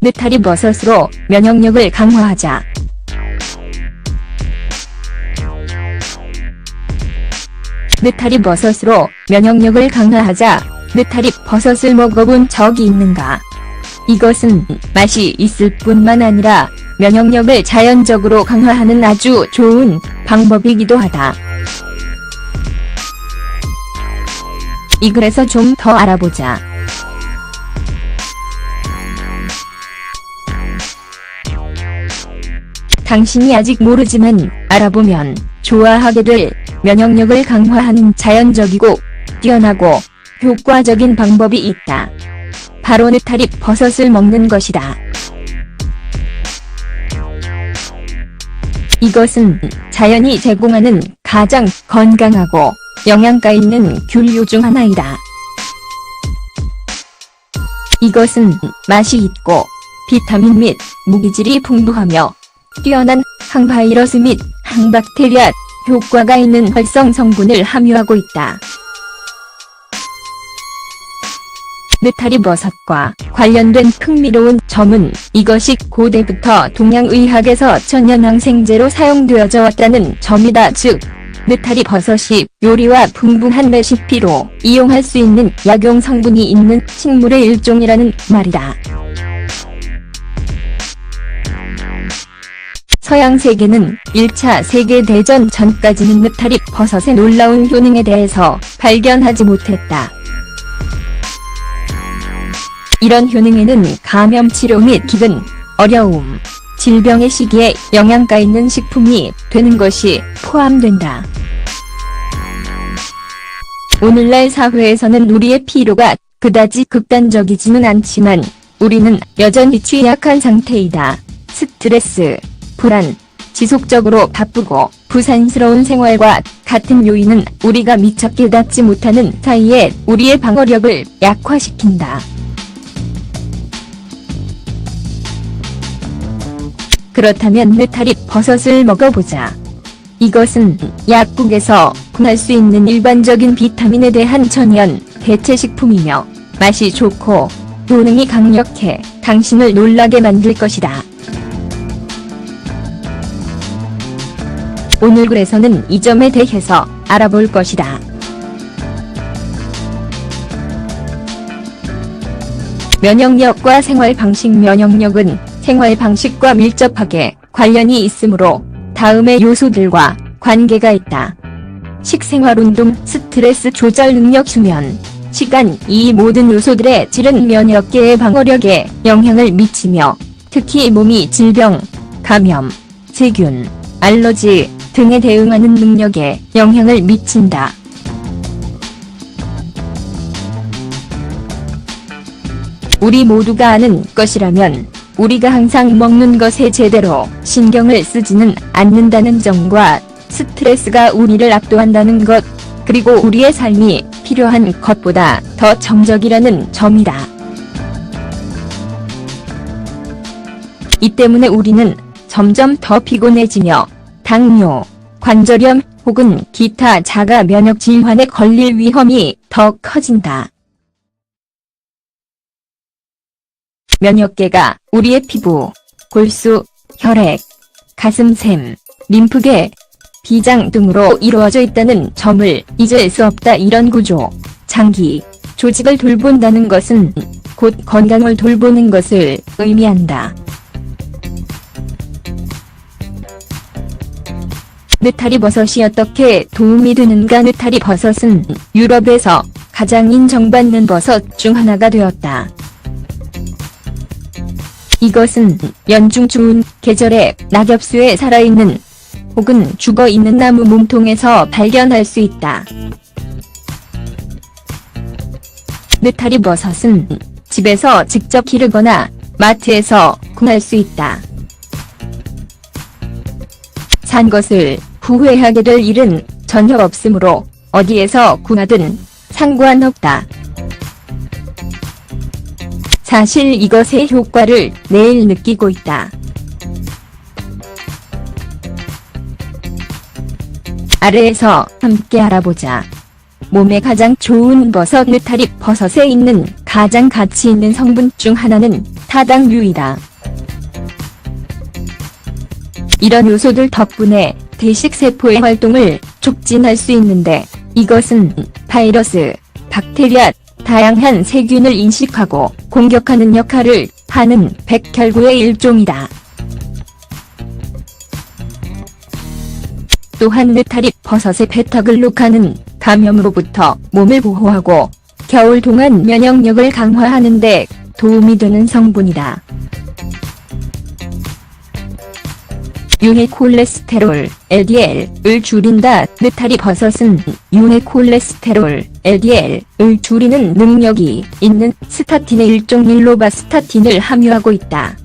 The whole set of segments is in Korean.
느타리 버섯으로 면역력을 강화하자. 느타리 버섯으로 면역력을 강화하자. 느타리 버섯을 먹어본 적이 있는가? 이것은 맛이 있을 뿐만 아니라 면역력을 자연적으로 강화하는 아주 좋은 방법이기도 하다. 이 글에서 좀 더 알아보자. 당신이 아직 모르지만 알아보면 좋아하게 될 면역력을 강화하는 자연적이고 뛰어나고 효과적인 방법이 있다. 바로 느타리 버섯을 먹는 것이다. 이것은 자연이 제공하는 가장 건강하고 영양가 있는 균류 중 하나이다. 이것은 맛이 있고 비타민 및 무기질이 풍부하며 뛰어난 항바이러스 및 항박테리아 효과가 있는 활성 성분을 함유하고 있다. 느타리 버섯과 관련된 흥미로운 점은 이것이 고대부터 동양의학에서 천연항생제로 사용되어져 왔다는 점이다. 즉, 느타리 버섯이 요리와 풍부한 레시피로 이용할 수 있는 약용 성분이 있는 식물의 일종이라는 말이다. 서양 세계는 1차 세계대전 전까지는 느타리 버섯의 놀라운 효능에 대해서 발견하지 못했다. 이런 효능에는 감염 치료 및 기근, 어려움, 질병의 시기에 영양가 있는 식품이 되는 것이 포함된다. 오늘날 사회에서는 우리의 피로가 그다지 극단적이지는 않지만 우리는 여전히 취약한 상태이다. 스트레스, 불안, 지속적으로 바쁘고 부산스러운 생활과 같은 요인은 우리가 미처 깨닫지 못하는 사이에 우리의 방어력을 약화시킨다. 그렇다면 느타리 버섯을 먹어보자. 이것은 약국에서 구할 수 있는 일반적인 비타민에 대한 천연 대체 식품이며 맛이 좋고 효능이 강력해 당신을 놀라게 만들 것이다. 오늘 글에서는 이 점에 대해서 알아볼 것이다. 면역력과 생활 방식 면역력은 생활 방식과 밀접하게 관련이 있으므로 다음의 요소들과 관계가 있다. 식생활 운동, 스트레스 조절 능력 수면, 시간 이 모든 요소들의 질은 면역계의 방어력에 영향을 미치며 특히 몸이 질병, 감염, 세균, 알러지 등에 대응하는 능력에 영향을 미친다. 우리 모두가 아는 것이라면 우리가 항상 먹는 것에 제대로 신경을 쓰지는 않는다는 점과 스트레스가 우리를 압도한다는 것, 그리고 우리의 삶이 필요한 것보다 더 정적이라는 점이다. 이 때문에 우리는 점점 더 피곤해지며 당뇨, 관절염 혹은 기타 자가 면역 질환에 걸릴 위험이 더 커진다. 면역계가 우리의 피부, 골수, 혈액, 가슴샘, 림프계, 비장 등으로 이루어져 있다는 점을 잊을 수 없다. 이런 구조, 장기, 조직을 돌본다는 것은 곧 건강을 돌보는 것을 의미한다. 느타리 버섯이 어떻게 도움이 되는가 느타리 버섯은 유럽에서 가장 인정받는 버섯 중 하나가 되었다. 이것은 연중 추운 계절에 낙엽수에 살아있는 혹은 죽어있는 나무 몸통에서 발견할 수 있다. 느타리 버섯은 집에서 직접 기르거나 마트에서 구할 수 있다. 산 것을 후회하게 될 일은 전혀 없으므로 어디에서 구하든 상관없다. 사실 이것의 효과를 매일 느끼고 있다. 아래에서 함께 알아보자. 몸에 가장 좋은 버섯 느타리 버섯에 있는 가장 가치 있는 성분 중 하나는 타당류이다. 이런 요소들 덕분에 대식세포의 활동을 촉진할 수 있는데 이것은 바이러스, 박테리아, 다양한 세균을 인식하고 공격하는 역할을 하는 백혈구의 일종이다. 또한 느타리 버섯의 베타글루칸은 감염으로부터 몸을 보호하고 겨울 동안 면역력을 강화하는 데 도움이 되는 성분이다. 유해 콜레스테롤, LDL을 줄인다. 느타리 버섯은 유해 콜레스테롤, LDL을 줄이는 능력이 있는 스타틴의 일종 일로바스타틴을 함유하고 있다.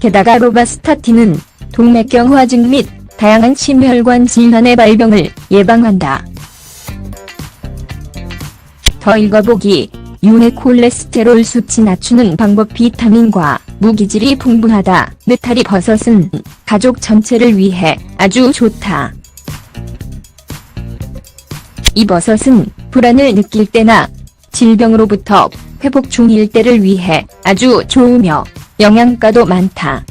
게다가 로바스타틴은 동맥경 화증 및 다양한 심혈관 질환의 발병을 예방한다. 더 읽어보기 유해 콜레스테롤 수치 낮추는 방법 비타민과 무기질이 풍부하다. 느타리 버섯은 가족 전체를 위해 아주 좋다. 이 버섯은 불안을 느낄 때나 질병으로부터 회복 중일 때를 위해 아주 좋으며 영양가도 많다.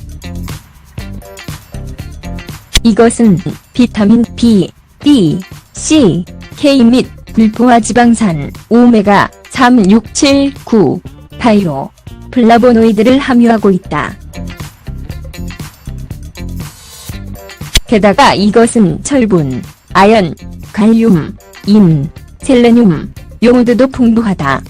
이것은 비타민 B, D, C, K 및 불포화 지방산, 오메가 3, 6, 7, 9, 파이로, 플라보노이드를 함유하고 있다. 게다가 이것은 철분, 아연, 칼륨, 인, 셀레늄, 요오드도 풍부하다.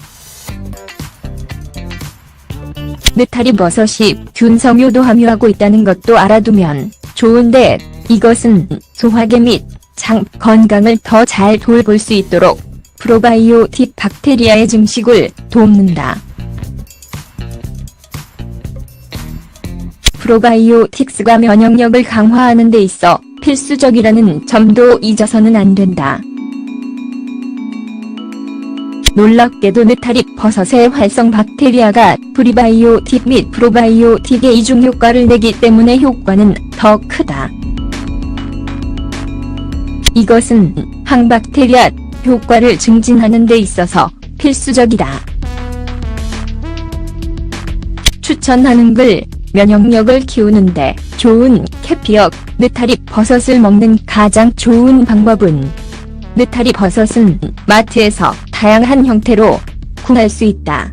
느타리 버섯이 균성요도 함유하고 있다는 것도 알아두면 좋은데 이것은 소화계 및 장 건강을 더 잘 돌볼 수 있도록 프로바이오틱 박테리아의 증식을 돕는다. 프로바이오틱스가 면역력을 강화하는 데 있어 필수적이라는 점도 잊어서는 안 된다. 놀랍게도 느타리 버섯의 활성 박테리아가 프리바이오틱 및 프로바이오틱의 이중 효과를 내기 때문에 효과는 더 크다. 이것은 항박테리아 효과를 증진하는 데 있어서 필수적이다. 추천하는 글 면역력을 키우는데 좋은 캐피역 느타리 버섯을 먹는 가장 좋은 방법은 느타리 버섯은 마트에서 다양한 형태로 구할 수 있다.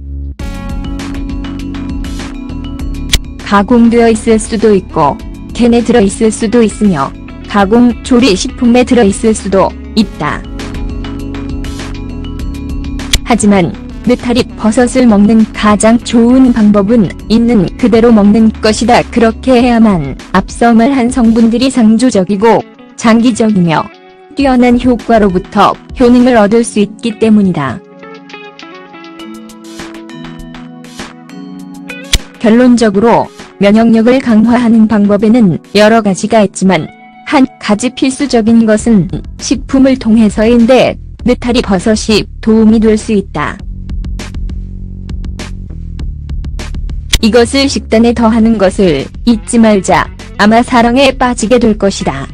가공되어 있을 수도 있고 캔에 들어있을 수도 있으며 가공 조리 식품에 들어있을 수도 있다. 하지만 느타리 버섯을 먹는 가장 좋은 방법은 있는 그대로 먹는 것이다. 그렇게 해야만 앞서 말한 성분들이 상조적이고 장기적이며 뛰어난 효과로부터 효능을 얻을 수 있기 때문이다. 결론적으로 면역력을 강화하는 방법에는 여러 가지가 있지만 한 가지 필수적인 것은 식품을 통해서인데 느타리 버섯이 도움이 될 수 있다. 이것을 식단에 더하는 것을 잊지 말자. 아마 사랑에 빠지게 될 것이다.